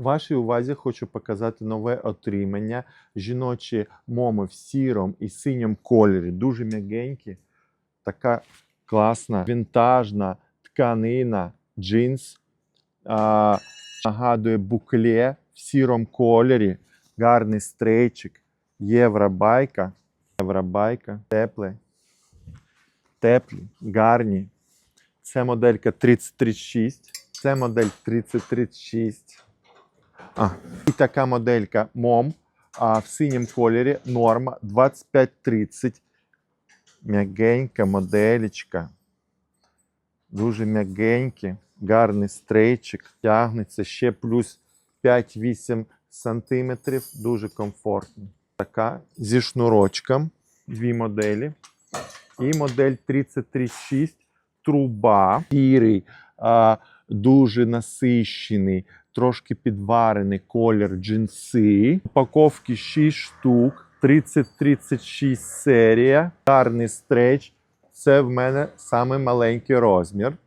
Вашій увазі хочу показати нове отримання. Жіночі моми в сірому і синьому кольорі, дуже м'ягенькі. Така класна, вінтажна тканина, джинс. А, нагадує букле в сірому кольорі, гарний стрейчик, євробайка. Євробайка, теплий, теплі, гарні. Це моделька 3036, це модель 3036. А, і така моделька MOM а, в синьому кольорі норма 2530. М'ягенька моделечка. Дуже м'ягенькі, гарний стрейчик. Тягнеться ще плюс 5-8 сантиметрів. Дуже комфортно. Така зі шнурочком. Дві моделі. І модель 3036 труба. Сірий, а, дуже насищений, трошки підварений колір джинси. Упаковки 6 штук. 30-36 серія. Гарний стреч. Це в мене самий маленький розмір.